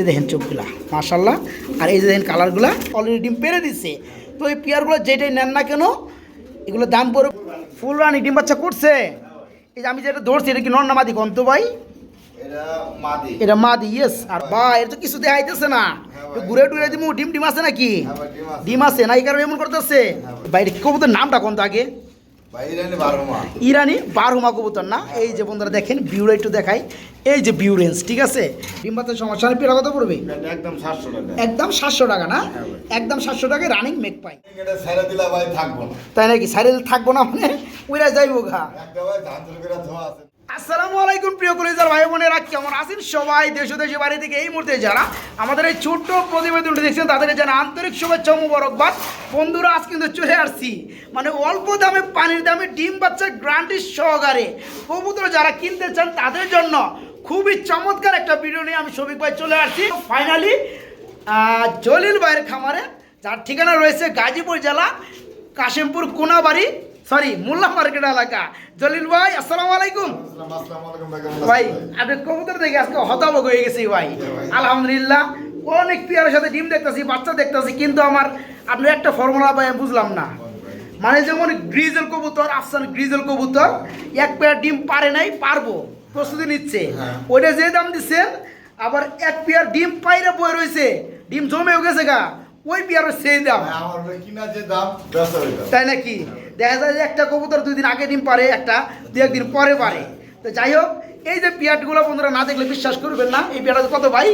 যে দেখেন চোখগুলা মাশাল্লাহ আর এই যে দেখেন কালারগুলা অলরেডি ডিম পেরে দিচ্ছে তো এই পেয়ারগুলো যেটাই নেন না কেন এগুলো দাম পড়ে ফুল রানি ডিম বাচ্চা করছে। এই যে আমি যেটা ধরছি এটা কি নন্নামাদি গন্ত ভাই? এটা মাদি। ইয়েস আর ভাই এটা তো কিছু দেখাইতেছে না। ঘুরে টুরে দিমু ডিম ডিম আছে নাকি? হ্যাঁ ডিম আছে। না এই কারণে এমন করতেছে। বাইরে কবুতর নামটা কোন আগে? ইরানি বারহুমা। কবুতর না? এই যে বন্ধুরা দেখেন বিউরা একটু দেখাই। এই যে বিউরেন্স ঠিক আছে? ডিম্বাতে সমস্যা পেয়ারা কত পড়বে? একদম সাতশো টাকা। একদম সাতশো টাকা না? হ্যাঁ একদম সাতশো টাকায় রানিং মেক পাই। তাই নাকি? সাইরে থাকব না মানে? ওইরা যাইবো ঘা আসসালামু আলাইকুম প্রিয় কলেজার ভাই বোনেরা, কেমন আছেন সবাই? দেশ দেশে বাড়ি থেকে এই মুহূর্তে যারা আমাদের এই ছোট্ট প্রতিবেদনটি দেখছেন, তাদের যেন আন্তরিক শুভেচ্ছা মুবারকবাদ। বন্ধুরা, আজ কিন্তু চলে আসছি। মানে অল্প দামে পানির দামে ডিম বাচ্চার গ্রান্টি সহকারে। কবুতর যারা কিনতে চান, তাদের জন্য খুবই চমৎকার একটা ভিডিও নিয়ে আমি শফিক ভাই চলে আসছি। ফাইনালি জলিল ভাইয়ের খামারে, যার ঠিকানা রয়েছে গাজীপুর জেলা কাশিমপুর কোনাবাড়ি। সরি মোল্লা মার্কেট এলাকা। জলিল ভাই আসসালামু আলাইকুম। ভাই? আপনি কবুতর দেখে আজকে হতাবক হয়ে গেছি ভাই। আলহামদুলিল্লাহ অনেক পেয়ারের সাথে ডিম দেখতেছি বাচ্চা দেখতেছি কিন্তু আমার আপনি একটা ফর্মুলা ভাই বুঝলাম না। মানে যেমন গ্রিজেল কবুতর আফসান গ্রিজেল কবুতর এক পেয়ার ডিম পারে নাই পারব প্রস্তুতি নিচ্ছে। হ্যাঁ। ওইটা যে দাম দিচ্ছেন আবার এক পেয়ার ডিম পাইরে বয়ে রয়েছে ডিম জমেও গেছে গা। ওই পেয়ারের সেই দাম। ভাই, আমার ভাই কিনা যে দাম ব্যবসা ওই দাম তাই নাকি? দেখা যায় যে একটা কবুতর দুই দিন আগে ডিম পারে একটা দু একদিন পরে পারে তো যাই হোক এই যে পিয়াটগুলো বন্ধুরা না দেখলে বিশ্বাস করবেন না এই পিয়াটা কত ভাই?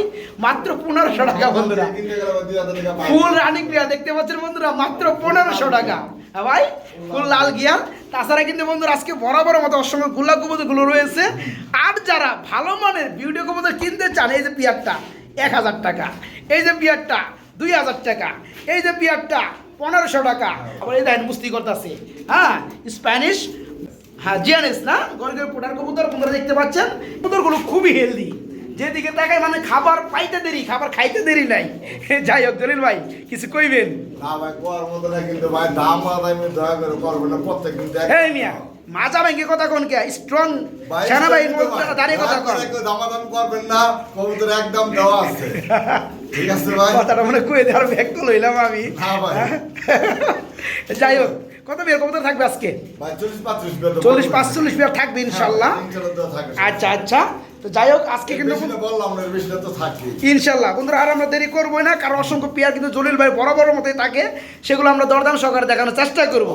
মাত্র পনেরোশো টাকা বন্ধুরা। ফুল রানিং পিয়া দেখতে পাচ্ছেন বন্ধুরা মাত্র পনেরোশো টাকা। হ্যাঁ ভাই ফুল লাল গিয়ার। তাছাড়া কিন্তু বন্ধুরা আজকে বরাবর মতো ওর সঙ্গে গোলা কবুতরগুলো রয়েছে। আর যারা ভালো মানের ভিডিও কবুতর কিনতে চান এই যে পিয়ারটা এক হাজার টাকা। এই যে পিয়ারটা দুই হাজার টাকা। এই যে পিয়ারটা পনেরোশো টাকা। আবার এই দেখেন মুস্তি করতেছে হ্যাঁ স্প্যানিশ। হ্যাঁ জিয়ানিস না? গরগের পোটার কবুতর বন্ধুরা দেখতে পাচ্ছেন। কবুতরগুলো খুবই হেলদি যেদিকে তাকায় মানে খাবার পাইতে দেরি খাবার খাইতে দেরি নাই। যাই হোক দলিল ভাই কিছু কইবেন? না ভাই কোয়ার মতো না কিন্তু ভাই দাম আদায় দয়া করে করবেন না প্রত্যেক দিন দেখ এই মিয়া মাজা ব্যাংকে কথা কোন কে? স্ট্রং সেনা ভাই। দাঁড়িয়ে কথা কন। দামাদাম করবেন না কবুতর একদম দেওয়া আছে। ঠিক আছে ভাই? কথাটা মনে কই দেওয়ার ব্যাগ তো লইলাম আমি। না ভাই। যাই হোক কত বের কবুতর থাকবে আজকে? চল্লিশ পাঁচচল্লিশ বের থাকবে ইনশাল্লাহ। ইনশাল্লাহ আচ্ছা আচ্ছা। তো যাই হোক আজকে কিন্তু ইনশাল্লাহ বন্ধুরা আর আমরা দেরি করবোই না কারণ অসংখ্য পেয়ার কিন্তু জলিল ভাই বড় বড় মতোই থাকে সেগুলো আমরা দরদাম সহকারে দেখানোর চেষ্টা করব।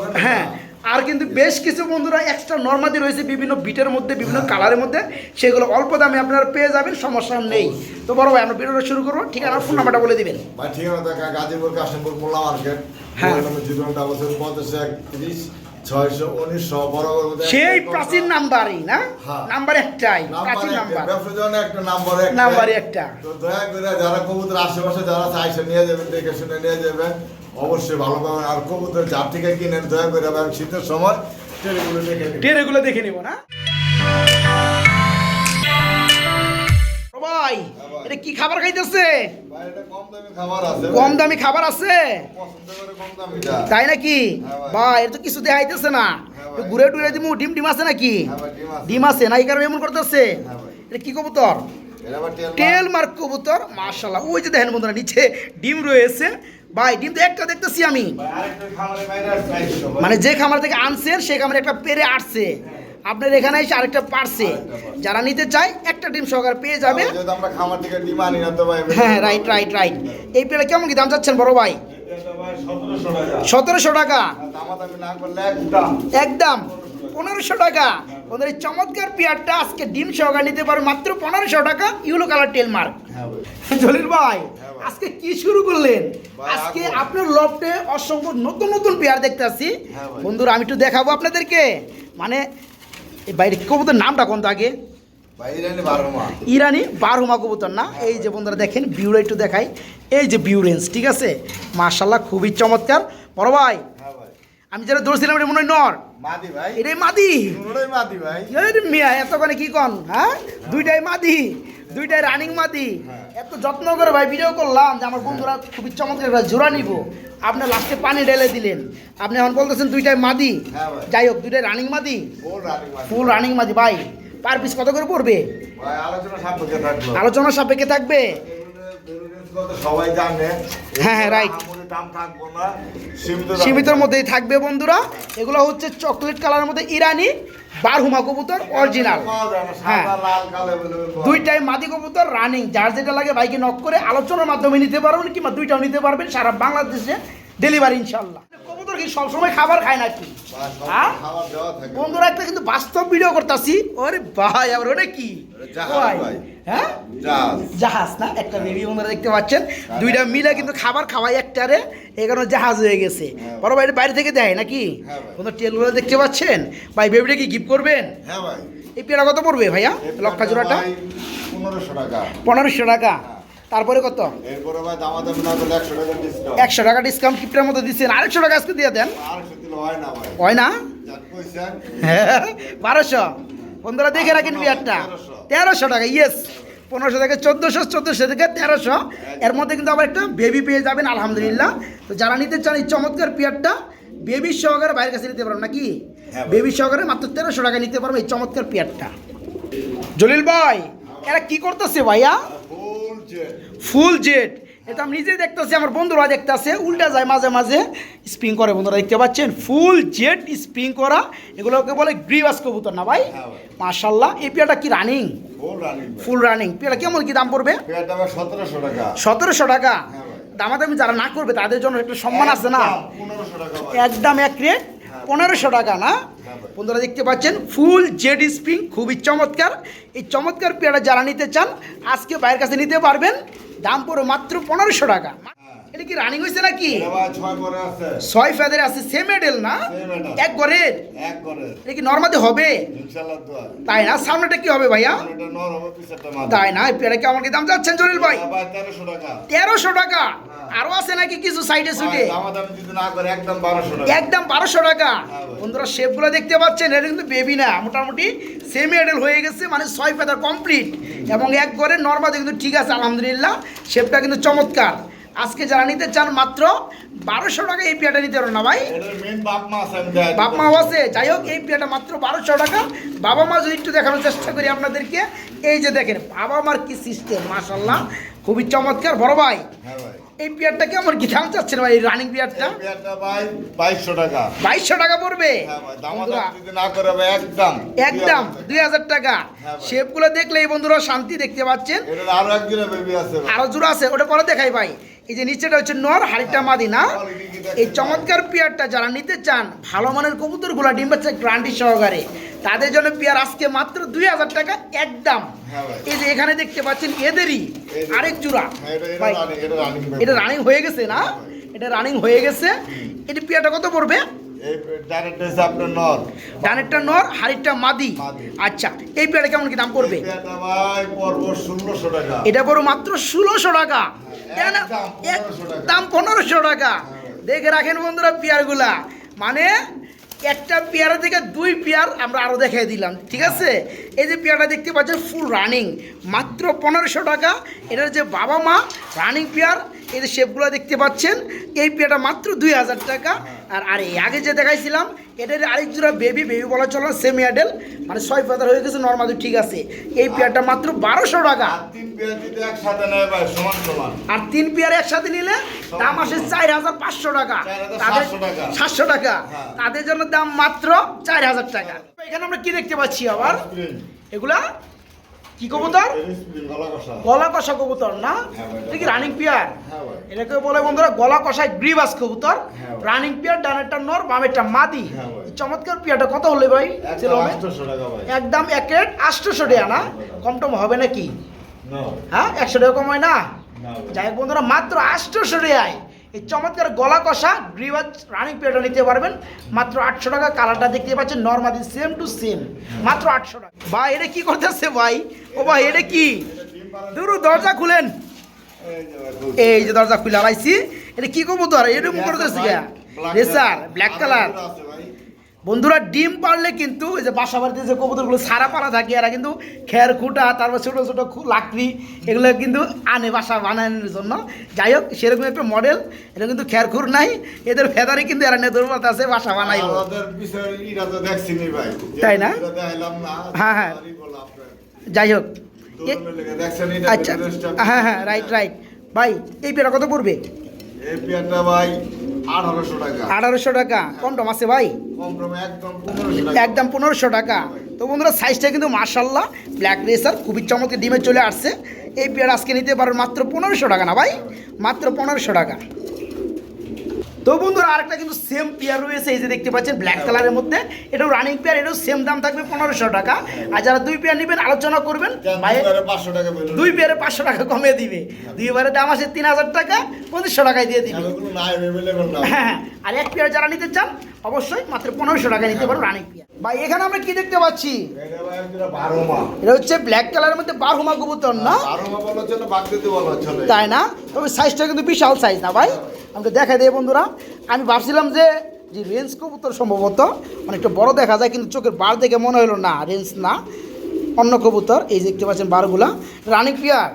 আছে হ্যাঁ আর কিন্তু বেশ কিছু বন্ধুরা এক্সট্রা নর্মাদি রয়েছে বিভিন্ন বিটের মধ্যে বিভিন্ন কালারের মধ্যে সেগুলো অল্প দামে আপনারা পেয়ে যাবেন সমস্যা নেই। তো বড় ভাই আমরা ভিডিওটা শুরু করব ঠিক আছে ফোন নাম্বারটা বলে দিবেন। ভাই ঠিকানা দেখা গাজীপুর কাশিমপুর মোল্লা মার্কেট হ্যাঁ। ছয়শো উনিশশো বড় বড় সেই প্রাচীন নাম্বারই না? হ্যাঁ। নাম্বার একটাই প্রাচীন নাম্বার। ব্যবসার একটা নাম্বার নাম্বারই একটা। তো দয়া করে যারা কবুতর আশেপাশে যারা চাইছে নিয়ে যাবেন দেখে শুনে নিয়ে যাবেন। অবশ্যই ভালো পাবেন। আর কবুতর যার থেকে কিনেন দয়া করে এবং শীতের সময় ট্রেনগুলো দেখে টেরেগুলো দেখে নিব না? ভাই। এটা কি খাবার খাইতেছে? কম দামি খাবার আছে। তাই নাকি? হ্যাঁ ভাই। ভাই এটা তো কিছু দেখাইতেছে না। হ্যাঁ। ঘুরে টুরে দিমু ডিম ডিম আছে নাকি? হ্যাঁ ডিম আছে। না এই কারণে এমন করতেছে? হ্যাঁ এটা কি কবুতর? Tail mark. কবুতর মাশাল্লাহ ওই যে দেখেন বন্ধুরা নিচে ডিম রয়েছে। ভাই ডিম তো একটা দেখতেছি আমি। মানে যে খামার থেকে আনছেন সেই খামারে একটা পেরে আসছে। আপনার এখানে এসে আরেকটা পারছে যারা নিতে চায় একটা ডিম সহকারে পেয়ে যাবে। আমরা খামার থেকে ডিম আনি না তো ভাই হ্যাঁ রাইট রাইট রাইট এই পেলে কেমন কি দাম চাচ্ছেন বড় ভাই? সতেরোশো টাকা। সতেরোশো টাকা। দামাদামি না করলে একদম। একদম। পনেরোশো টাকা। ওদের এই চমৎকার পেয়ারটা আজকে ডিম সহকারে নিতে পারে মাত্র পনেরোশো টাকা ইউলো কালার টেল মার্ক। হ্যাঁ ভাই। জলিল ভাই। আজকে কি শুরু করলেন? আজকে আপনার লফটে অসংখ্য নতুন নতুন পেয়ার দেখতে আসছি। হ্যাঁ বন্ধুরা আমি একটু দেখাবো আপনাদেরকে। মানে এই বাইরে কবুতর নামটা কোন তো আগে? ইরানি বারো ইরানি বারহুমা কবুতর না? এই যে বন্ধুরা দেখেন বিউরা একটু দেখাই। এই যে বিউরেন্স ঠিক আছে? মার্শাল্লাহ খুবই চমৎকার। বড় ভাই আমি যেটা ধরছিলাম এটা মনে হয় নর। মাদি ভাই। এটাই মাদি। ভাই? মিয়া এতখানে কি কন হ্যাঁ? দুইটাই মাদি দুইটাই রানিং মাদি। হ্যাঁ। এত যত্ন করে ভাই ভিডিও করলাম যে আমার বন্ধুরা খুবই চমৎকার একটা জোড়া নিব। আপনি লাস্টে পানি ঢেলে দিলেন। আপনি এখন বলতেছেন দুইটাই মাদি। হ্যাঁ যাই হোক দুইটাই রানিং মাদি। ফুল রানিং মাদি। ভাই। পার পিস কত করে পড়বে? ভাই আলোচনা সাপেক্ষে থাকবে? সবাই জানে। হ্যাঁ, হ্যাঁ, রাইট সীমিতর মধ্যেই থাকবে বন্ধুরা। এগুলো হচ্ছে চকলেট কালারের মধ্যে ইরানি বারহুমা কবুতর অরিজিনাল হ্যাঁ। দুইটাই মাদি কবুতর রানিং যার যেটা লাগে বাইকে নক করে আলোচনার মাধ্যমে নিতে পারবেন কিংবা দুইটাও নিতে পারবেন সারা বাংলাদেশে ডেলিভারি ইনশাল্লাহ কবুতর কি সবসময় খাবার খায় নাকি? হ্যাঁ? বন্ধুরা একটা কিন্তু বাস্তব ভিডিও করতেছি। ওরে ভাই আবার ওটা কি। হ্যাঁ? জাহাজ। না? একটা বেবি বন্ধুরা দেখতে পাচ্ছেন। দুইটা মিলে কিন্তু খাবার খাওয়াই একটারে এই কারণে জাহাজ হয়ে গেছে। হ্যাঁ। বড় ভাই বাইরে থেকে দেয় নাকি? হ্যাঁ ভাই। বন্ধু টেলগুলো দেখতে পাচ্ছেন? ভাই বেবিটা কি গিফট করবেন? হ্যাঁ ভাই। এই পেয়ারা কত পড়বে ভাইয়া? লক্ষা জোড়াটা পনেরোশো টাকা। পনেরোশো টাকা। তারপরে কত? একশো টাকা ডিসকাউন্ট কিপটার মতো দিচ্ছেন। আরেকশো টাকা আজকে দিয়ে দেন। হয় না হয় বারোশো। বন্ধুরা দেখে রাখেন পেয়ারটা তেরোশো টাকা ইয়েস পনেরোশো থেকে চোদ্দোশো চোদ্দোশো থেকে তেরোশো। এর মধ্যে কিন্তু আবার একটা বেবি পেয়ে যাবেন আলহামদুলিল্লাহ। তো যারা নিতে চান এই চমৎকার পেয়ারটা বেবি সহকারে বাইরের কাছে নিতে পারবেন নাকি? হ্যাঁ বেবি সহকারে মাত্র তেরোশো টাকা নিতে পারবেন এই চমৎকার পেয়ারটা। জলিল ভাই এরা কি করতেছে ভাইয়া? ফুল জেট এটা আমি নিজেই দেখতেছি আমার বন্ধুরা দেখতেছে উল্টা যায় মাঝে মাঝে স্প্রিং করে বন্ধুরা দেখতে পাচ্ছেন? ফুল জেট স্প্রিং করা এগুলোকে বলে গ্রিবাস কবুতর না ভাই? হ্যাঁ ভাই। মার্শাল্লাহ এই পেয়ারটা কি রানিং ফুল রানিং পেয়ারটা কেমন কি দাম পড়বে? সতেরোশো টাকা। সতেরোশো টাকা? হ্যাঁ দামাদামি যারা না করবে তাদের জন্য একটা সম্মান আছে না? একদম এক রেট পনেরোশো টাকা, না? বন্ধুরা দেখতে পাচ্ছেন, ফুল জেড স্প্রিং, খুবই চমৎকার। এই চমৎকার পেয়ারা যারা নিতে চান, আজকে বাইরের কাছে নিতে পারবেন। দাম পড়ো মাত্র পনেরোশো টাকা। এটা কি রানিং হয়েছে নাকি? এটা ছয় ফেদের আছে সেম এডেল না? এক করে এটা কি নর্মাদি হবে? তাই না? সামনেটা কি হবে ভাইয়া? এটা তাই না? পেয়ারা কি আমার কি দাম যাচ্ছেন জলিল ভাই? তেরোশো টাকা। তেরোশো আরও আছে নাকি কিছু সাইডে সুইডে একদম বারোশো টাকা। হ্যাঁ বন্ধুরা শেপগুলো দেখতে পাচ্ছেন এটা কিন্তু বেবি না। মোটামুটি সেমি এডেল হয়ে গেছে মানে ছয় ফেদার কমপ্লিট এবং এক করে নর্মাদি কিন্তু ঠিক আছে আলহামদুলিল্লাহ। শেপটা কিন্তু চমৎকার। আজকে যারা নিতে চান মাত্র বারোশো টাকা এই পেয়াটা নিতে পারো না ভাই। বাপ মাও আছে। যাই হোক এই পেয়াটা মাত্র বারোশো টাকা। বাবা মা যদি একটু দেখানোর চেষ্টা করি আপনাদেরকে এই যে দেখেন বাবা মার কি সিস্টেম মাশাল্লাহ খুবই চমৎকার। বড় ভাই হ্যাঁ এই পেয়ারটা কেমন কি দাম চাচ্ছেন ভাই রানিং পেয়ারটা? ভাই বাইশশো টাকা। বাইশশো টাকা পড়বে। হ্যাঁ একদম একদম দুই হাজার টাকা। হ্যাঁ। শেপগুলো দেখলে এই বন্ধুরা শান্তি দেখতে পাচ্ছেন। আরও এক জোড়া বেবি আছে আরও জোড়া আছে ওটা পরে দেখাই ভাই। এই যে নিচেটা হচ্ছে নর হাড়িটা মাদি না এই চমৎকার পেয়ারটা যারা নিতে চান ভালো মানের কবুতরগুলা ডিম বাচ্চা গ্রান্টি সহকারে। তাদের জন্য পেয়ার আজকে মাত্র দুই হাজার টাকা একদম। হ্যাঁ এই যে এখানে দেখতে পাচ্ছেন এদেরই আরেক জোড়া। হ্যাঁ, এটা- রানিং হয়ে গেছে না? এটা রানিং হয়ে গেছে। এটা পেয়ারটা কত পড়বে? ডানেরটা নর। হাড়িটা মাদি। আচ্ছা এই পেয়ারটা কেমন কি দাম এটা বড় মাত্র ষোলোশো টাকা। 1500 টাকা। একদম পনেরোশো টাকা। দেখে রাখেন বন্ধুরা পেয়ারগুলা। মানে একটা পেয়ারা থেকে দুই পেয়ার আমরা আরও দেখিয়ে দিলাম ঠিক আছে? এই যে পেয়ারটা দেখতে পাচ্ছেন ফুল রানিং মাত্র পনেরোশো টাকা। এটার যে বাবা মা রানিং পেয়ার এই যে শেপগুলো দেখতে পাচ্ছেন এই পেয়ারটা মাত্র দুই হাজার টাকা। আর আর এই আগে যে দেখাইছিলাম এটার আরেক জোড়া বেবি বেবি বলা চলো সেমি অ্যাডেল মানে ছয় পাতার হয়ে গেছে নর্মাল ঠিক আছে। এই পেয়ারটা মাত্র বারোশো টাকা। তিন পেয়ার একসাথে আর তিন পেয়ার একসাথে নিলে দাম আসে চার হাজার পাঁচশো টাকা। তাদের সাতশো টাকা। হ্যাঁ। তাদের জন্য দাম মাত্র চার হাজার টাকা। এখানে আমরা কি দেখতে পাচ্ছি আবার? এগুলা কি কবুতর গলা কষা কবুতর না হ্যাঁ এটা কি রানিং পেয়ার হ্যাঁ এটাকে বলে বন্ধুরা গলা কষায় গ্রিবাস কবুতর হ্যাঁ রানিং পেয়ার ডানেরটা নর বামেরটা মাদি হ্যাঁ চমৎকার পেয়ারটা কত হলে ভাই একদম এক রেট আটশোশো টাকা না কম টম হবে নাকি হ্যাঁ একশো টাকা কম হয় না যাই হোক বন্ধুরা মাত্র আটশোশো রেয়ায় এই চমৎকার গলা কষা গ্রিওয়াজ রানিং পেয়ারটা নিতে পারবেন। মাত্র আটশো টাকা কালারটা দেখতে পাচ্ছেন নর্মালি সেম টু সেম মাত্র আটশো টাকা। ভাই এটা কি করতেছে ভাই? ও ভাই এটা কি? দুরু দরজা খুলেন। এই যে দরজা খুলে আলাইছি এটা কি করব তো আর এরকম করতেছে রেসার ব্ল্যাক কালার। বন্ধুরা ডিম পারলে কিন্তু এই যে বাসা বাড়িতে যে কবুতরগুলো সারা পাড়া থাকে এরা কিন্তু খের খুঁটা তারপর ছোটো ছোটো লাকড়ি এগুলো কিন্তু আনে বাসা বানানোর জন্য। যাই হোক সেরকম একটা মডেল এটা কিন্তু খের খুর নাই। এদের ফেদারে কিন্তু এরা নেদর আছে বাসা বানাই তাই না? হ্যাঁ, হ্যাঁ। যাই হোক আচ্ছা হ্যাঁ হ্যাঁ রাইট রাইট ভাই এই পেয়ারা কত পড়বে? এই পেয়ারটা ভাই আঠারোশো টাকা। আঠারোশো টাকা। কম টম আছে ভাই? একদম একদম পনেরোশো টাকা। তো বন্ধুরা সাইজটা কিন্তু মার্শাল্লাহ ব্ল্যাক রেসার খুবই চমৎকার ডিমে চলে আসছে। এই পেয়ার আজকে নিতে পারেন মাত্র পনেরোশো টাকা না ভাই? মাত্র পনেরোশো টাকা। তো বন্ধুরা আরেকটা কিন্তু সেম পেয়ার রয়েছে এই যে দেখতে পাচ্ছেন ব্ল্যাক কালারের মধ্যে। এটাও রানিং পেয়ার এটাও সেম দাম থাকবে পনেরোশো টাকা। আর যারা দুই পেয়ার নেবেন আলোচনা করবেন দুই পেয়ারে পাঁচশো টাকা কমে দিবে। দুই পেয়ারের দাম আছে তিন হাজার টাকা পঁচিশশো টাকায় দিয়ে দিবে। হ্যাঁ হ্যাঁ। আর এক পেয়ার যারা নিতে চান অবশ্যই মাত্র পনেরোশো টাকা নিতে পারো রানিং পেয়ার ভাই এখানে আমরা কি দেখতে পাচ্ছি? এটা হচ্ছে ব্ল্যাক কালারের মধ্যে বারহুমা কবুতর না। তাই না? তবে সাইজটা কিন্তু বিশাল সাইজ না ভাই? আমাকে দেখাই দেয় বন্ধুরা। আমি ভাবছিলাম যে যে রেঞ্জ কবুতর সম্ভবত অনেকটা বড় দেখা যায় কিন্তু চোখের বার দেখে মনে হলো না রেঞ্জ না। অন্য কবুতর এই যে দেখতে পাচ্ছেন বারগুলা। রানিং পিয়ার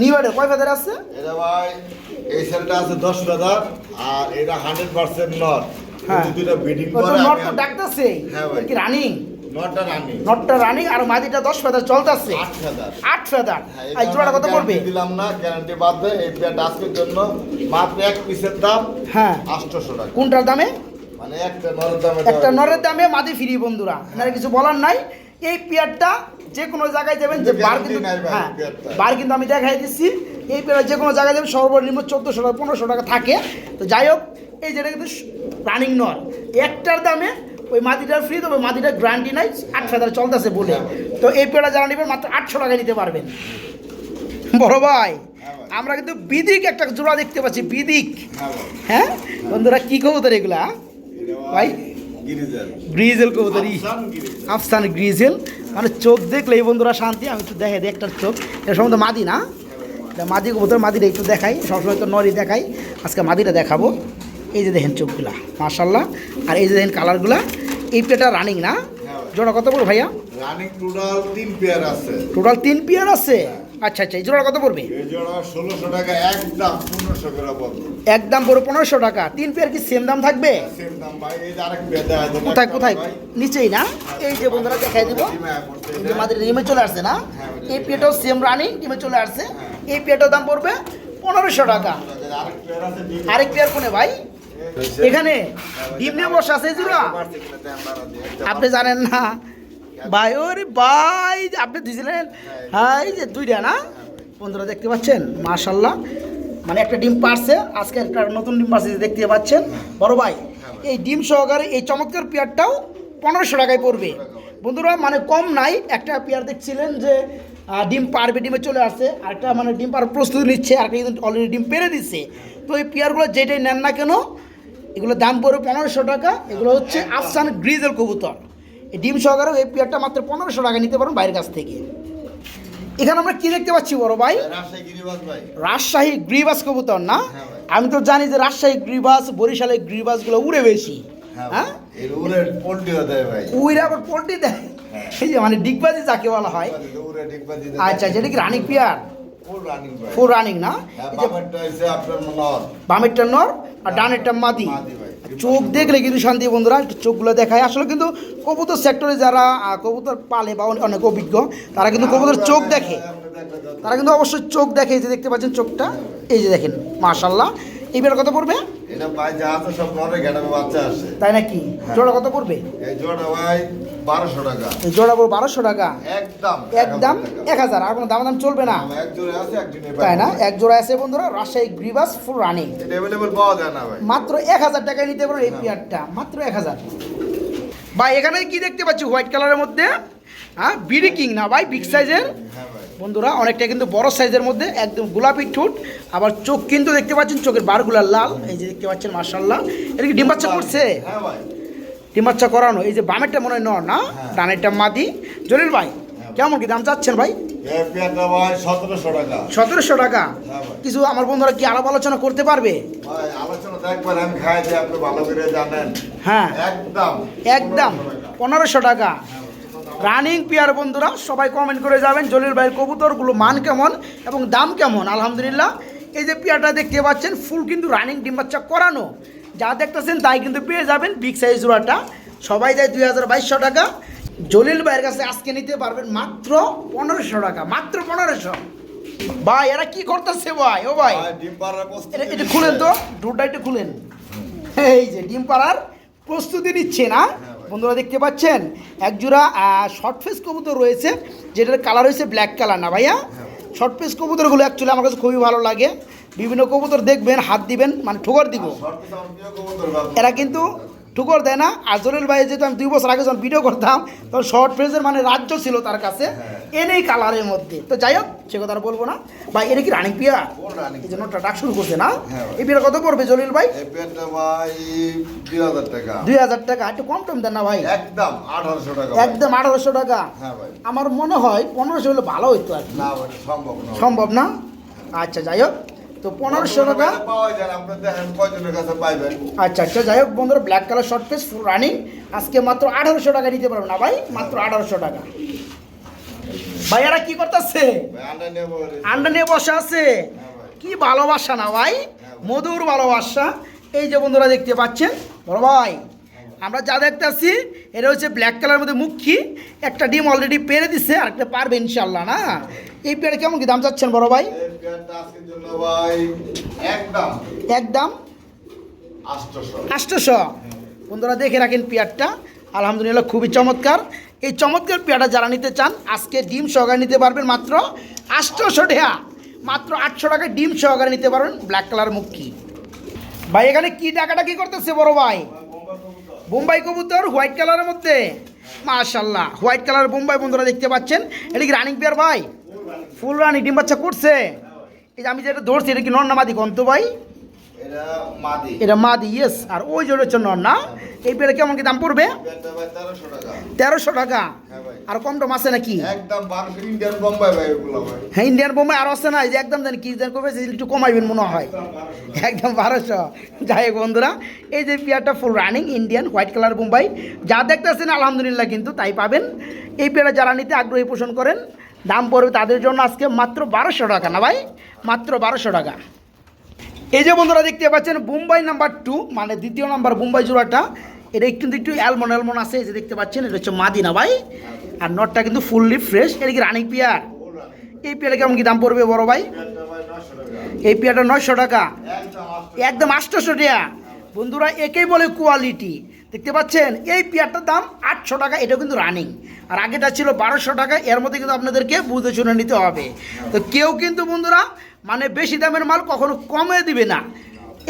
নিউয়ার্ডে কয় ফেদার আছে? এটা ভাই এই সেলটা আছে দশ হাজার আর এটা হান্ড্রেড পার্সেন্ট নট হ্যাঁ। দুটা বিডিং করে নট তো ডাকতেছে হ্যাঁ ভাই। কি রানিং? নটটা রানি আর মাদিটা দশ ফেদার চলতেছে। আট হাজার আট ফেদার হ্যাঁ, আর জোড়াটা কত পড়বে? দিলাম না গ্যারান্টি বাদ দেয় এই পেয়ারটা আজকের জন্য মাত্র এক পিসের দাম হ্যাঁ। আটশোশো টাকা। কোনটার দামে? মানে একটা নরের দামে একটা নরের দামে মাদি ফ্রি বন্ধুরা। এনারা কিছু বলার নাই। এই পেয়ারটা যে কোনো জায়গায় যাবেন যে বার কিন্তু হ্যাঁ বার কিন্তু আমি দেখাই দিচ্ছি। এই পেয়ার যে কোনো জায়গায় যাবেন সর্বনিম্ন চোদ্দোশো টাকা পনেরোশো টাকা থাকে। তো যাই হোক এই যেটা কিন্তু রানিং নর। একটার দামে ওই মাদিটার ফ্রি তবে মাদিটার গ্যারান্টি নাই, আট হাজার চলতেছে বলে। তো এই পেয়ারটা যারা নেবেন, মাত্র আটশো টাকা নিতে পারবেন। বড় ভাই হ্যাঁ আমরা কিন্তু বিদিক একটা জোড়া দেখতে পাচ্ছি, বিদিক। হ্যাঁ? হ্যাঁ বন্ধুরা, কি কবুতর এগুলা ভাই। গিরিজেল কবুতরি আফসান গ্রিজেল। মানে চোখ দেখলে এই বন্ধুরা শান্তি, আমি একটু দেখে দিই একটার চোখ। এটা সম্বন্ধে মাদি না? মাদি কবুতর, মাদিটা একটু দেখাই, সবসময় তো নরি দেখাই। আজকে মাদিটা দেখাবো। এই যে দেখেন চোখগুলা মার্শাল্লাহ আর এই যে দেখেন কালারগুলা এই পেটা রানিং না? জোড়া কত পড়বে ভাইয়া? রানিং টোটাল তিন পেয়ার আছে। টোটাল তিন পিয়ার আছে? আচ্ছা আচ্ছা এই জোড়া কত পড়বে? এই জোড়া ষোলোশো টাকা একদম পনেরোশো করে বলব একদম পুরো পনেরোশো টাকা। তিন পেয়ার কি সেম দাম থাকবে? সেম দাম ভাই এই যে আরেক পেয়ার কোথায় কোথায়? নিচেই না? এই যে বন্ধুরা দেখাই দিব। এই যে মাদের ডিমে চলে আসছে না? এই পেটাও সেম রানিং ডিমে চলে আসছে। এই পেটার দাম পড়বে পনেরোশো টাকা আরেক পেয়ার আছে আরেক পেয়ার কোনে ভাই? এখানে ডিম নিয়ে বসে আছে জুড়া আপনি জানেন না? ভাই, ওরে ভাই আপনি দিয়েছিলেন এই যে দুইটা না? বন্ধুরা, দেখতে পাচ্ছেন? মাশাল্লাহ মানে একটা ডিম পারছে, আজকে একটা নতুন ডিম পারছে, দেখতে পাচ্ছেন? বড় ভাই, এই ডিম সহকারে এই চমৎকার পেয়ারটাও পনেরোশো টাকায় পড়বে। বন্ধুরা মানে কম নাই, একটা পেয়ার দেখছিলেন যে ডিম পারবে, ডিমে চলে আসছে, আরেকটা মানে ডিম পার প্রস্তুতি নিচ্ছে, আরেকটা কিন্তু অলরেডি ডিম পেরে দিচ্ছে। তো এই পেয়ারগুলো যেটাই নেন না কেন এগুলো দাম পড়বে পনেরোশো টাকা এগুলো হচ্ছে আফসান গ্রিজের কবুতর। এই ডিম সহকারে এই পেয়ারটা মাত্র পনেরোশো টাকা নিতে পারেন বাইরের কাছ থেকে। এখানে আমরা কি দেখতে পাচ্ছি বড় ভাই? রাজশাহী গ্রিবাস কবুতর না? হ্যাঁ আমি তো জানি যে রাজশাহী গ্রিবাস বরিশালের গ্রিবাসগুলো উড়ে বেশি। হ্যাঁ উড়ে পোল্ট্রি হতে আবার পোল্ট্রি দেয়? এই যে মানে ডিগবাজি যাকে বলা হয়। আচ্ছা যেটা কি রানিং পিয়ার? ফুল রানিং না? হ্যাঁ বামেরটা নর? আর ডানেরটা মাদি। চোখ দেখলে কিন্তু শান্তি বন্ধুরা চোখগুলো দেখায়। আসলে কিন্তু কবুতর সেক্টরে যারা কবুতর পালে বা অনেক অভিজ্ঞ, তারা কিন্তু কবুতর চোখ দেখে। তারা কিন্তু অবশ্যই চোখ দেখে এই যে দেখতে পাচ্ছেন চোখটা। এই যে দেখেন মাশাল্লাহ এইবার কথা পড়বে এটা ভাই যা আছে সব নরে গেটাবে বাচ্চা আসে। তাই নাকি? জোড়া কত পড়বে? এই জোড়া ভাই বারোশো টাকা। এই জোড়া পড়বে বারোশো টাকা? একদম একদম এক হাজার আর কোনো দাম দাম চলবে না। এক জোড়া আছে এক তাই না? এক জোড়া আছে বন্ধুরা রাজশাহী গ্রিবাস ফুল রানিং। এটা অ্যাভেলেবল পাওয়া যায় না ভাই। মাত্র এক হাজার টাকায় নিতে পারো এই পেয়ারটা মাত্র এক হাজার। ভাই এখানে কি দেখতে পাচ্ছি? হোয়াইট কালারের মধ্যে হ্যাঁ বিডি কিং না ভাই বিগ সাইজের? হ্যাঁ ভাই। বন্ধুরা অনেকটা কিন্তু বড় সাইজের মধ্যে একদম গোলাপি ঠোঁট আবার চোখ কিন্তু দেখতে পাচ্ছেন চোখের বারগুলা লাল এই যে দেখতে পাচ্ছেন মার্শাল্লাহ এটা কি ডিম বাচ্চা করছে? হ্যাঁ ডিম বাচ্চা করানো এই যে বামেরটা মনে হয় না? হ্যাঁ। ডানেরটা মাদি। জলিল ভাই কেমন কি দাম চাচ্ছেন ভাই? সতেরোশো টাকা। হ্যাঁ। কিছু আমার বন্ধুরা কি আলাপ আলোচনা করতে পারবে? হ্যাঁ। একদম। একদম। পনেরোশো টাকা। রানিং পেয়ার বন্ধুরা সবাই কমেন্ট করে যাবেন জলিল ভাইয়ের কবুতরগুলো মান কেমন এবং দাম কেমন? আলহামদুলিল্লাহ এই যে পেয়ারটা দেখতে পাচ্ছেন ফুল কিন্তু রানিং ডিম বাচ্চা করানো। যা দেখতেছেন তাই কিন্তু পেয়ে যাবেন বিগ সাইজ জোড়াটা। সবাই দেয় দুই হাজার বাইশশো টাকা। জলিল ভাইয়ের কাছে আজকে নিতে পারবেন মাত্র পনেরোশো টাকা মাত্র পনেরোশো। ভাই এরা কি করতেছে ভাই? ও ভাই এটা খুলেন তো দুটা একটু খুলেন। এই যে ডিম পাড়ার প্রস্তুতি নিচ্ছে না। বন্ধুরা দেখতে পাচ্ছেন? একজোড়া শর্ট ফেস কবুতর রয়েছে যেটার কালার হয়েছে ব্ল্যাক কালার না ভাইয়া? শর্ট ফেস কবুতরগুলো অ্যাকচুয়ালি আমার কাছে খুবই ভালো লাগে। বিভিন্ন কবুতর দেখবেন হাত দিবেন মানে ঠোকর দিব। এরা কিন্তু ঠুকর দেয় না। আর জলিল ভাই যেহেতু আমি দুই বছর আগে যখন ভিডিও করতাম তখন শর্ট ফ্রেজের মানে রাজ্য ছিল তার কাছে। এনেই কালারের মধ্যে। তো যাই হোক সে কথা আর বলব না। ভাই এটা কি রানিং পিয়া এই জন্য ডাক শুরু করছে না? হ্যাঁ। এই পিয়ার কত পড়বে জলিল ভাই? দুই হাজার টাকা। একটু কম টম দেন না ভাই। একদম আঠারোশো টাকা একদম আঠারোশো টাকা। হ্যাঁ ভাই। আমার মনে হয় পনেরোশো হলে ভালো হইতো আর কি। না সম্ভব সম্ভব না? আচ্ছা যাই হোক। তো পনেরোশো টাকা। আচ্ছা আচ্ছা যাই হোক বন্ধুরা black colour short pace full running আজকে মাত্র আঠারোশো টাকা নিতে পারবেন না ভাই মাত্র আঠারোশো টাকা। ভাইয়ারা কি করতেছে? ভাই, আন্ডা নিয়ে বসে আছে। হ্যাঁ কি ভালোবাসা না ভাই মধুর ভালোবাসা। এই যে বন্ধুরা দেখতে পাচ্ছেন? বড় ভাই আমরা যা দেখতেছি এটা হচ্ছে ব্ল্যাক কালার মধ্যে মুখী। একটা ডিম অলরেডি পেরে দিচ্ছে আর একটা পারবে ইনশাল্লাহ না? এই পেয়ারে কেমন কি দাম চাচ্ছেন বড় ভাই? একদম আষ্টশো বন্ধুরা দেখে রাখেন পেয়ারটা। আলহামদুলিল্লাহ খুবই চমৎকার। এই চমৎকার পেয়ারটা যারা নিতে চান আজকে ডিম সহকারে নিতে পারবেন মাত্র আষ্টশো টাকা। মাত্র আটশো টাকায় ডিম সহকারে নিতে পারবেন ব্ল্যাক কালার মুখী ভাই এখানে কি টাকাটা কি করতেছে বড় ভাই? বোম্বাই কবুতর হোয়াইট কালারের মধ্যে। মাশাল্লাহ হোয়াইট কালার বোম্বাই বন্ধুরা দেখতে পাচ্ছেন। এটা কি রানিং পেয়ার ভাই? ফুল রানি ডিম বাচ্চা করছে। এই যে আমি যেটা ধরছি এটা কি নন্নামাদি গন্ত ভাই? এটা মাদি। এটা মাদি ইয়েস আর ওই জোর হচ্ছে নর না এই পেয়ারে কেমন কি দাম পড়বে? তেরোশো টাকা। হ্যাঁ ভাই। আর কম টম আছে নাকি? ভাই ভাই। হ্যাঁ ইন্ডিয়ান বোম্বাই আর আছে না এই যে একদম জানি কি জানি করবে একটু কমাইবেন মনে হয়। একদম বারোশো যাই হোক বন্ধুরা এই যে পেয়ারটা full running Indian white colour Bombay. যা দেখতেছেন আলহামদুলিল্লাহ কিন্তু তাই পাবেন। এই পেয়ারা যারা নিতে আগ্রহী পোষণ করেন দাম পড়বে তাদের জন্য আজকে মাত্র বারোশো টাকা না ভাই? মাত্র বারোশো টাকা। এই যে বন্ধুরা দেখতে পাচ্ছেন বোম্বাই নাম্বার টু মানে দ্বিতীয় নাম্বার বোম্বাই জোড়াটা। এটা কিন্তু একটু অ্যালমন অ্যালমন আছে, এই যে দেখতে পাচ্ছেন, এটা হচ্ছে মাদিনা ভাই? আর নটটা কিন্তু ফুললি ফ্রেশ এটা কি রানিং পেয়ার এই পেয়ারে কেমন কি দাম পড়বে বড় ভাই? পেয়ারটা এই পেয়ারটা নয়শো টাকা। একদম একদম টাকা। বন্ধুরা, একেই বলে কোয়ালিটি দেখতে পাচ্ছেন? এই পেয়ারটার দাম আটশো টাকা এটা কিন্তু রানিং আর আগেটা ছিল বারোশো টাকা এর মধ্যে কিন্তু আপনাদেরকে বুঝে শুনে নিতে হবে। তো কেউ কিন্তু বন্ধুরা মানে বেশি দামের মাল কখনো কমে দিবে না।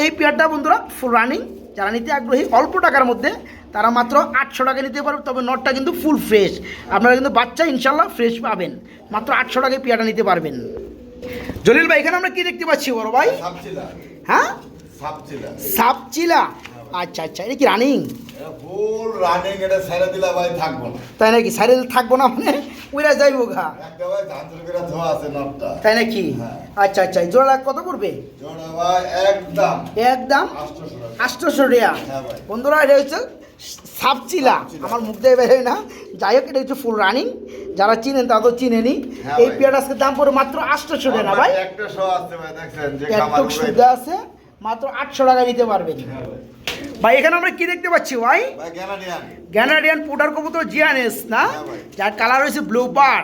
এই পেয়ারটা বন্ধুরা ফুল রানিং যারা নিতে আগ্রহী অল্প টাকার মধ্যে তারা মাত্র আটশো টাকা নিতে পারবে তবে নটটা কিন্তু ফুল ফ্রেশ আপনারা কিন্তু বাচ্চা ইনশাল্লাহ ফ্রেশ পাবেন। মাত্র আটশো টাকায় পেয়ারটা নিতে পারবেন। জলিল ভাই এখানে আমরা কি দেখতে পাচ্ছি বড় ভাই? হ্যাঁ? সাপচিলা। সাপচিলা। আচ্ছা আচ্ছা এটা কি রানিং ফুল রানিং এটা ছেড়ে দিলে ভাই থাকব না। তাই নাকি? সাইডে থাকব না মানে উইরা যাইবো ঘা একটা ভাই করে ধোয়া আছে নটটা তাই নাকি? হ্যাঁ। আচ্ছা আচ্ছা জোড়া কত পড়বে? জোড়া ভাই একদম। একদম? আটশোশো টাকা। আষ্টশো টাকা। হ্যাঁ বন্ধুরা এটা হচ্ছে সাপচিলা। আমার মুখ দিয়ে বেরোয় না। যাই হোক এটা হচ্ছে ফুল রানিং যারা চিনেন তারা তো চিনেনি। হ্যাঁ এই। পেয়ার আজকে দাম পড়ে মাত্র আটশোশো টাকা না ভাই? একটু সুবিধা আছে। মাত্র আটশো টাকা নিতে পারবেন। ভাই এখানে আমরা কি দেখতে পাচ্ছি ভাই? গ্যানাডিয়ান পুটার কবুতর জিয়ানেস না? হ্যাঁ যার কালার হয়েছে ব্লু হ্যাঁ ভাই।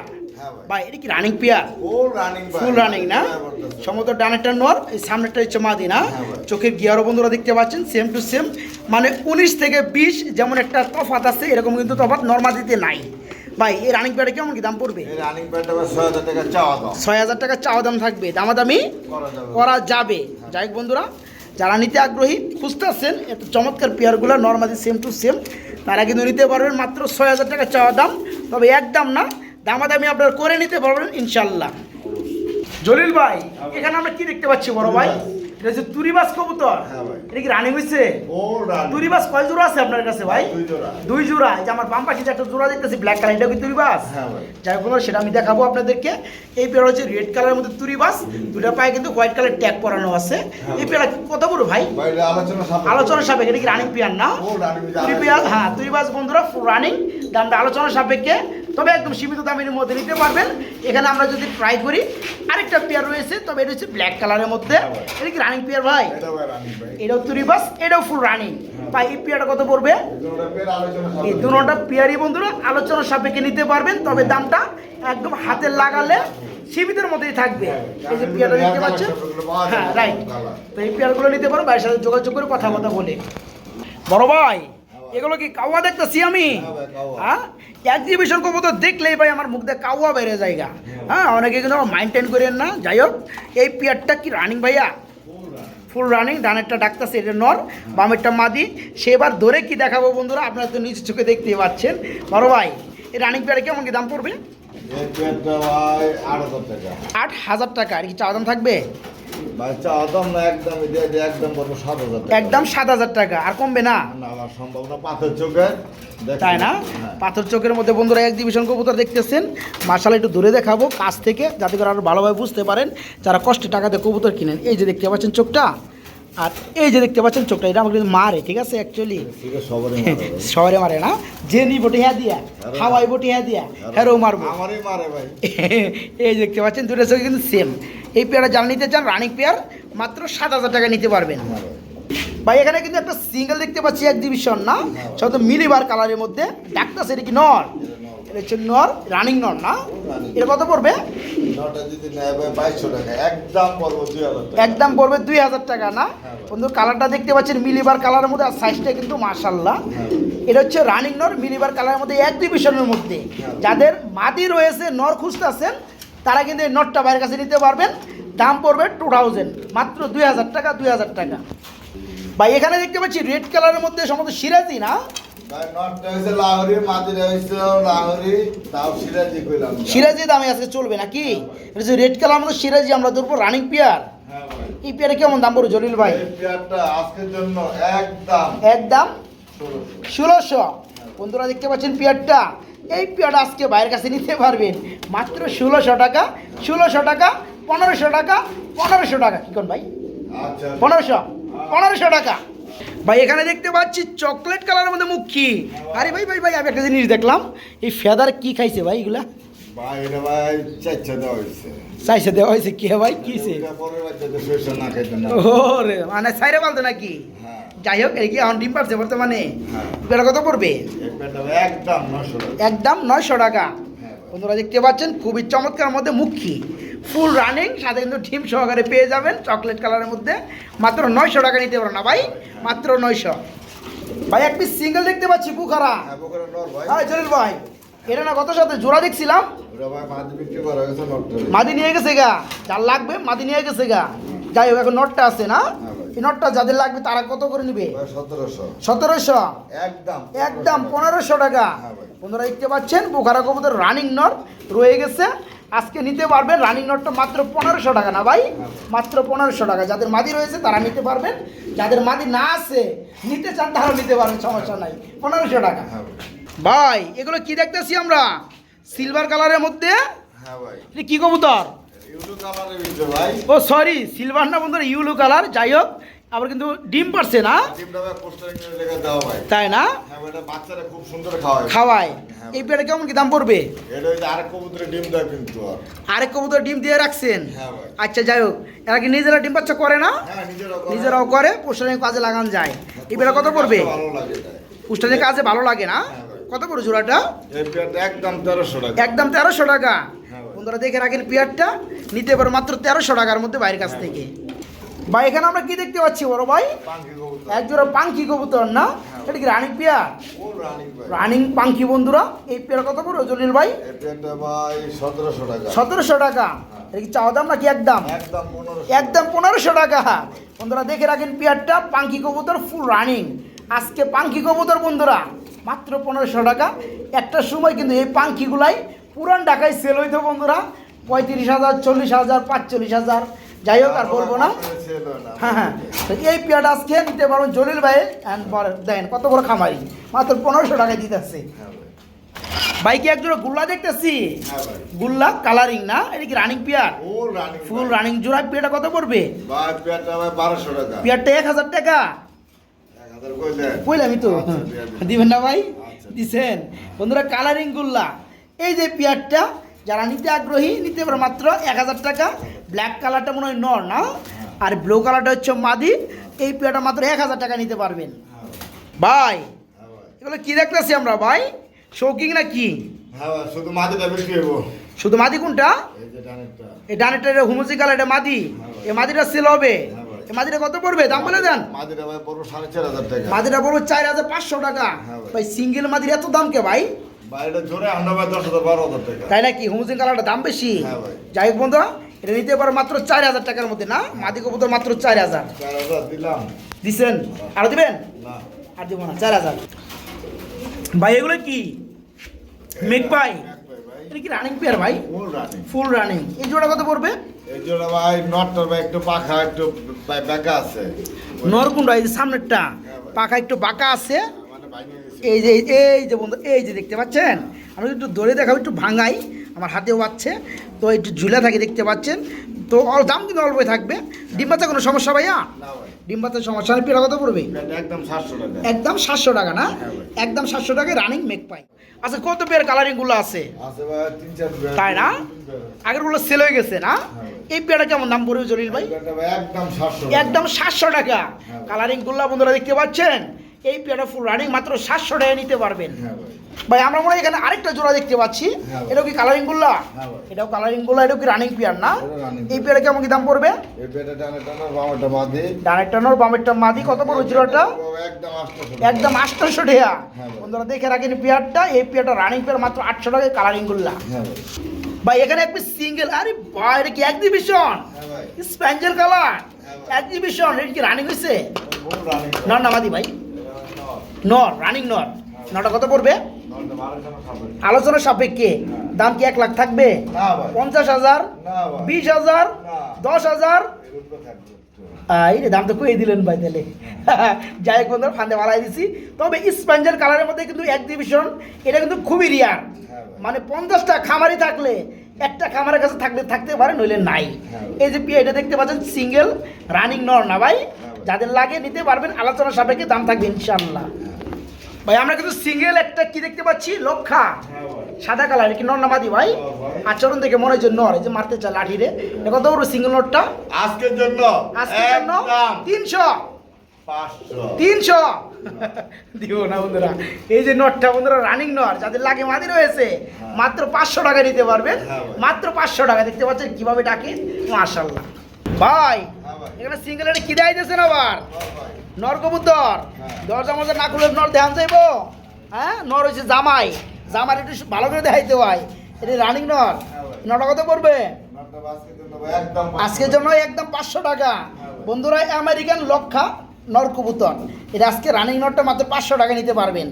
ভাই এটা কি রানিং পেয়ার ফুল রানিং না? সমস্ত ডানেরটা নর এই সামনেরটা হচ্ছে মাদি না? হ্যাঁ চোখের গিয়ারও বন্ধুরা দেখতে পাচ্ছেন সেম টু সেম মানে উনিশ থেকে বিশ যেমন একটা তফাত আছে এরকম কিন্তু তফাত নর্মাদিতে নাই। ভাই এই রানিং পেয়ারে কেমন কি দাম পড়বে? ছয় হাজার টাকা চাওয়া দাম থাকবে। দামাদামি করা যাবে। করা যাবে। যাই হোক বন্ধুরা যারা নিতে আগ্রহী খুঁজতেছেন এত চমৎকার পেয়ারগুলো, নর্মালি সেম টু সেম তারা কিন্তু নিতে পারবেন মাত্র ছয় হাজার টাকা চাওয়া দাম। তবে একদম না, দামাদামি আপনারা করে নিতে পারবেন ইনশাল্লাহ জলিল ভাই, এখানে আমরা কি দেখতে পাচ্ছি বড় ভাই? এটা হচ্ছে তুরিবাস কবুতর। হ্যাঁ। এটা কি রানিং হয়েছে তুরিবাস কয় জোড়া আছে আপনার কাছে ভাই? দুই জোড়া। দুই জোড়া। এই যে আমার বাম পাশে একটা জোড়া দেখতেছি ব্ল্যাক কালার এটা কি তুরিবাস? হ্যাঁ। যাই হোক সেটা আমি দেখাবো আপনাদেরকে। এই পেয়ার হচ্ছে রেড কালারের মধ্যে তুরিবাস। দুটা পায়ে কিন্তু হোয়াইট কালার ট্যাগ পরানো আছে। এই পেয়ার কত বড় ভাই? আলোচনা সাপেক্ষে। এটা কি রানিং পেয়ার না? ও রানী বিজা তুরি পেয়ার হ্যাঁ তুরিবাস বন্ধুরা রানিং দামটা আলোচনা সাপেক্ষে। তবে একদম সীমিত দামের মধ্যে নিতে পারবেন। এখানে আমরা যদি ট্রাই করি আরেকটা পেয়ার রয়েছে তবে এটা হচ্ছে ব্ল্যাক কালারের মধ্যে। এটা কি রানিং পেয়ার ভাই? এটা ভাই রানী ভাই। এটাও ফুল রানিং ভাই এই পেয়ারটা কত পড়বে? এই সাপেক্ষে। দুটা পেয়ারি বন্ধুরা আলোচনা সাপেক্ষে নিতে পারবেন তবে দামটা একদম হাতে লাগালে সীমিতের মধ্যেই থাকবে। এই যে পেয়ারটা দেখতে পাচ্ছেন? হ্যাঁ রাইট তো এই পেয়ারগুলো নিতে পারো ভাইয়ের সাথে যোগাযোগ করে কথা কথা বলে। বড় ভাই এগুলো কি কাওয়া দেখতেছি আমি? হ্যাঁ। হ্যাঁ? এক্সিবিশন করব তো দেখলেই ভাই আমার মুখ দিয়ে কাওয়া বেড়ে জায়গা হ্যাঁ। অনেকে কিন্তু মাইন্টেন করেন না। যাই হোক এই পেয়ারটা কি রানিং ভাইয়া? ফুল রানিং ডানেরটা ডাকতেছে এটা নর বামেরটা মাদি। সেবার ধরে কি দেখাবো বন্ধুরা? আপনারা তো নিচে চোখে দেখতে পাচ্ছেন। বড় ভাই এই রানিং পেয়ারে কেমন কি দাম পড়বে? আট হাজার টাকা আর কি চাওয়া দাম থাকবে? একদম সাত হাজার টাকা আর কমবে না? পাথর তাই না? হ্যাঁ। পাথর চোখের মধ্যে বন্ধুরা এক্সিবিশন কবুতর দেখতেছেন। মার্শাল একটু দূরে দেখাবো কাছ থেকে যাতে করে আরও ভালোভাবে বুঝতে পারেন যারা কষ্টে টাকাতে কবুতর কিনেন। এই যে দেখতে পাচ্ছেন চোখটা আর এই যে দেখতে পাচ্ছেন চোখটা এটা আমাকে কিন্তু মারে ঠিক আছে অ্যাকচুয়ালি। শহরে মারে না? যে নি বটি হ্যাঁ দিয়া হাওয়াই বটি হ্যাঁ দিয়া হ্যারো মারবো। মারে ভাই। এই যে দেখতে পাচ্ছেন দুটো চোখে কিন্তু সেম এই পেয়ারটা যারা নিতে চান রানিং পেয়ার মাত্র সাত হাজার টাকা নিতে পারবেন। ভাই এখানে কিন্তু একটা সিঙ্গেল দেখতে পাচ্ছি এক্সিবিশন না? সব তো মিলিবার কালারের মধ্যে। ডাক্তার সেটা কি নর? এটা হচ্ছে নর রানিং নর না? এটা কত পড়বে? একদম পড়বে দুই হাজার টাকা। না? বন্ধু কালারটা দেখতে পাচ্ছেন মিলিবার কালারের মধ্যে আর সাইজটা কিন্তু মার্শাল্লাহ এটা হচ্ছে রানিং নর মিলিবার কালারের মধ্যে এক্সিবিশনের মধ্যে। যাদের মাদি রয়েছে নর খুঁজতেছেন তারা কিন্তু এই নটটা বাইরের কাছে নিতে পারবেন। দাম পড়বে টু থাউজেন্ড মাত্র দুই হাজার টাকা দুই হাজার টাকা। ভাই এখানে দেখতে পাচ্ছি রেড কালারের মধ্যে সম্ভবত সিরাজি না? সিরাজি দামে আজকে চলবে নাকি? রেড কালার মধ্যে সিরাজি আমরা ধরবো রানিং পেয়ার হ্যাঁ এই পেয়ারে কেমন দাম পড়বে জলিল ভাই? একদম ষোলোশো। বন্ধুরা দেখতে পাচ্ছেন পেয়ারটা এই পেয়ারটা আজকে বাইরের কাছে নিতে পারবেন। মাত্র ষোলোশো টাকা ষোলোশো টাকা পনেরোশো টাকা পনেরোশো টাকা। কি কোন ভাই? আচ্ছা পনেরোশো পনেরোশো টাকা। ভাই এখানে দেখতে পাচ্ছি চকলেট কালারের মধ্যে মুখী। আরে ভাই ভাই ভাই আমি একটা জিনিস দেখলাম। এই ফেদার কি খাইছে ভাই এগুলা? ভাই ভাই চাইছে দেওয়া হয়েছে কে ভাই? না ও রে মানে সাইরে বলতো নাকি? হ্যাঁ। যাই হোক এই কি এখন ডিম পারছে বর্তমানে? হ্যাঁ। এটা কত পড়বে? একদম একদম নয়শো টাকা। হ্যাঁ বন্ধুরা দেখতে পাচ্ছেন খুবই চমৎকার মধ্যে মুখী। ফুল রানিং সাথে কিন্তু ডিম সহকারে পেয়ে যাবেন চকলেট কালারের মধ্যে। মাত্র নয়শো টাকা নিতে পারো না ভাই। মাত্র নয়শো। ভাই এক পিস সিঙ্গেল দেখতে পাচ্ছি বুখারা। হ্যাঁ ভাই। জলিল ভাই এটা না কত সাথে? জোড়া দেখছিলাম। মাদি নিয়ে গেছে গা। যার লাগবে মাদি নিয়ে গেছে গা। যাই হোক এখন নটটা আছে না? এই নটটা যাদের লাগবে তারা কত করে নিবে? সতেরোশো। একদম। একদম পনেরোশো। টাকা। হ্যাঁ ভাই। বন্ধুরা দেখতে পাচ্ছেন বোখারা কবুতর রানিং নট রয়ে গেছে। আজকে নিতে পারবেন রানিং নটটা মাত্র পনেরোশো টাকা না ভাই? মাত্র পনেরোশো টাকা। যাদের মাদি রয়েছে তারা নিতে পারবেন। যাদের মাদি না আছে নিতে চান তারাও নিতে পারবেন সমস্যা নাই। পনেরোশো টাকা। হ্যাঁ ভাই। এগুলো কি দেখতেছি আমরা? সিলভার কালারের মধ্যে? হ্যাঁ কি কবুতর? ও সরি সিলভার না বন্ধুরা ইউলো কালার যাই হোক আবার কিন্তু ডিম পারছে না? ভাই তাই না? হ্যাঁ খাওয়ায় হ্যাঁ। এই পেটে কেমন কি দাম পড়বে? আরেক কবুতর ডিম দিয়ে রাখছেন? হ্যাঁ আচ্ছা যাই হোক এরা কি নিজেরা ডিম বাচ্চা করে না? হ্যাঁ নিজেরাও করে। পোস্টারের কাজে লাগান যায়। এই বেলা কত পড়বে? ভালো লাগে পোস্টারের কাজে ভালো লাগে না? হ্যাঁ কত পড়বে জোড়াটা? একদম তেরোশো টাকা। একদম তেরোশো টাকা। হ্যাঁ। বন্ধুরা দেখে রাখেন পেয়ারটা নিতে পারো মাত্র তেরোশো টাকার মধ্যে বাইরের কাছ থেকে। ভাই এখানে আমরা কি দেখতে পাচ্ছি বড় ভাই? কবুতর। পাঙ্কি কবুতর না? এটা কি রানিং পেয়ার রানী পাঙ্কি বন্ধুরা। এই পেয়ার কত পড়বে জলিল ভাই? সতেরোশো টাকা। সতেরোশো টাকা। এটা কি চাওয়া দাম নাকি একদম? একদম পনেরোশো টাকা। বন্ধুরা দেখে রাখেন পেয়ারটা পাঙ্কি কবুতর ফুল রানিং আজকে পাঙ্কি কবুতর বন্ধুরা মাত্র পনেরোশো টাকা। একটা সময় কিন্তু এই পাঙ্কিগুলাই পুরান ঢাকায় সেল হইতো বন্ধুরা পঁয়ত্রিশ হাজার চল্লিশ হাজার পাঁচচল্লিশ হাজার যাই হোক আর বলব না। হ্যাঁ হ্যাঁ। তো এই পেয়ারটা আজকে নিতে পারবেন জলিল ভাই দেন কত বড় খামারি? মাত্র পনেরোশো টাকায় দিতেছে। হ্যাঁ। বাইকে একজোড়া গুল্লা দেখতেছি? হ্যাঁ গুল্লা কালারিং না? এটা কি running pair? Full running full running জোড়া পেয়ারটা কত পড়বে? পেয়ারটা ভাই বারোশো টাকা। পেয়ারটা এক হাজার টাকা? কইলামই তো। আচ্ছা। দিবেন না ভাই? আচ্ছা। দিছেন। বন্ধুরা কালারিং গুল্লা। এই যে পেয়ারটা যারা নিতে আগ্রহী নিতে পারে মাত্র এক হাজার টাকা। ব্ল্যাক কালারটা মনে হয় নর না? আর ব্লু কালারটা হচ্ছে মাদি। এই পেয়ারটা মাত্র এক হাজার টাকা নিতে পারবেন। ভাই হ্যাঁ। এগুলো কি দেখতেছি আমরা ভাই? শৌকিং না কি? হ্যাঁ শুধু শুধু মাদি কোনটা? এই ডানেরটা। এই ডানেরটা কালার এটা মাদি। এই মাদিটা সেল হবে। এই মাদিটা কত পড়বে? দাম বলে দেন। মাটিটা ভাই পড়ব সাড়ে চার হাজার টাকা। মাদিটা পড়বে চার হাজার পাঁচশো টাকা। হ্যাঁ। ভাই। সিঙ্গেল মাদির এত দাম কে ভাই? ভাই জোরে আমরা ভাই দশ হাজার বারো হাজার টাকা। তাই নাকি? হুমুজিন কালারটা দাম বেশি? হ্যাঁ ভাই। যাই হোক বন্ধুরা এটা নিতে পারো মাত্র চার হাজার টাকার মধ্যে না? মাদি কবুতর মাত্র চার হাজার। চার হাজার দিলাম। দিছেন? আরও দিবেন? না। আর দিব না চার হাজার। ভাই এগুলো কি? এটা কি রানিং পেয়ার ভাই? ফুল রানিং ফুল রানিং এই জোড়া কত পড়বে? এই জন্য ভাই নটটার ভাই একটু পাখা একটু বেঁকা আছে। এই সামনেরটা। পাখা একটু বাঁকা আছে। মানে এই যে এই যে বন্ধু এই যে দেখতে পাচ্ছেন? আমি একটু ধরে দেখাবো একটু ভাঙাই আমার হাতেও পাচ্ছে তো একটু ঝুলে থাকে দেখতে পাচ্ছেন? তো অল দাম কিন্তু অল্পই থাকবে। ডিম বাচ্চা কোনো সমস্যা ভাইয়া? ডিম বাচ্চার সমস্যা নেই পেয়ারা কত পড়বে? একদম সাতশো টাকা। একদম সাতশো টাকা না? হ্যাঁ একদম সাতশো টাকায় রানিং মেক পাই আচ্ছা কত পেয়ার কালারিংগুলো আছে? আছে। তাই না? আগেরগুলো সেল হয়ে গেছে না? হ্যাঁ। এই পেয়ারটা কেমন দাম পড়বে জলিল ভাই? একদম সাতশো একদম সাতশো টাকা। হ্যাঁ। কালারিং গুল্লা বন্ধুরা দেখতে পাচ্ছেন? এই পেয়ারটা ফুল রানিং মাত্র সাতশো টাকা নিতে পারবেন। হ্যাঁ ভাই। আমরা মনে হয় এখানে আরেকটা জোড়া দেখতে পাচ্ছি। হ্যাঁ। এটাও কি কালারিং গুল্লা? হ্যাঁ এটাও কালারিং গুল্লা এটাও কি রানিং পেয়ার না? এই পেয়ার। কেমন কি দাম পড়বে? এই পেয়ারটা টানে টানে বামাটা বাঁধে ডানেরটা নোর বামেরটা মাদি। কত পড়বে জোড়াটা? একদম আটশো টাকা। বন্ধুরা দেখে রাখেন পেয়ারটা এই পেয়ারটা রানিং পেয়ার মাত্র আটশো টাকায় কালারিং গুল্লা। হ্যাঁ ভাই। ভাই এখানে একটি সিঙ্গেল আরে ভাই এটা কি এক্সিবিশন হ্যাঁ ভাই। স্প্যাঞ্জেল কালার এক্সিবিশন এটা কি রানিং হয়েছে নর না মাদি ভাই। নর রানিং নর। নটা কত পড়বে? আলোচনা সাপেক্ষে। দাম কি এক লাখ থাকবে? পঞ্চাশ হাজার বিশ হাজার দশ হাজার। এই দাম তো কয়ে দিলেন ভাই তাহলে। যাই হোক বন্ধুরা ফান্দে মালাই দিছি। তবে স্পঞ্জের কালারের মধ্যে কিন্তু এক্সিবিশন এটা কিন্তু খুবই রিয়ার হ্যাঁ মানে পঞ্চাশটা খামারি থাকলে একটা খামারের কাছে থাকলে থাকতে পারে নইলে নাই। হ্যাঁ এই যে এটা দেখতে পাচ্ছেন সিঙ্গেল রানিং নর না ভাই। যাদের লাগে নিতে পারবেন আলোচনা সাপেক্ষে দাম থাকবে ইনশাল্লাহ ভাই আমরা কিন্তু সিঙ্গেল একটা কি দেখতে পাচ্ছি? লক্ষা। হ্যাঁ সাদা কালার কি নর নামাদি ভাই। আচরণ দেখে মনে হচ্ছে নর এই যে মারতে চা লাঠি রে কত বড় সিঙ্গেল নোটটা? আজকের জন্য আজকের জন্য তিনশো। তিনশো। দিও না বন্ধুরা এই যে নটটা বন্ধুরা রানিং নট যাদের লাগে মাদি রয়েছে মাত্র পাঁচশো টাকা নিতে পারবেন। হ্যাঁ মাত্র পাঁচশো টাকা দেখতে পাচ্ছেন কীভাবে ডাকে? হ্যাঁ ভাই। এখানে সিঙ্গেল এটা কি দেয় দিয়েছেন আবার? নর কবুতর। হ্যাঁ। দরজা মজা না খুলে নর দেখান যাইব? হ্যাঁ? নর হচ্ছে জামাই। জামাই একটু ভালো করে দেখাইতে হয়। এটা রানিং নর। হ্যাঁ। নটা কত পড়বে? আজকের জন্য একদম পাঁচশো। আজকের জন্য একদম পাঁচশো টাকা। বন্ধুরা আমেরিকান লক্ষা নর কবুতর। এটা আজকে রানিং নটটা মাত্র পাঁচশো টাকা নিতে পারবেন।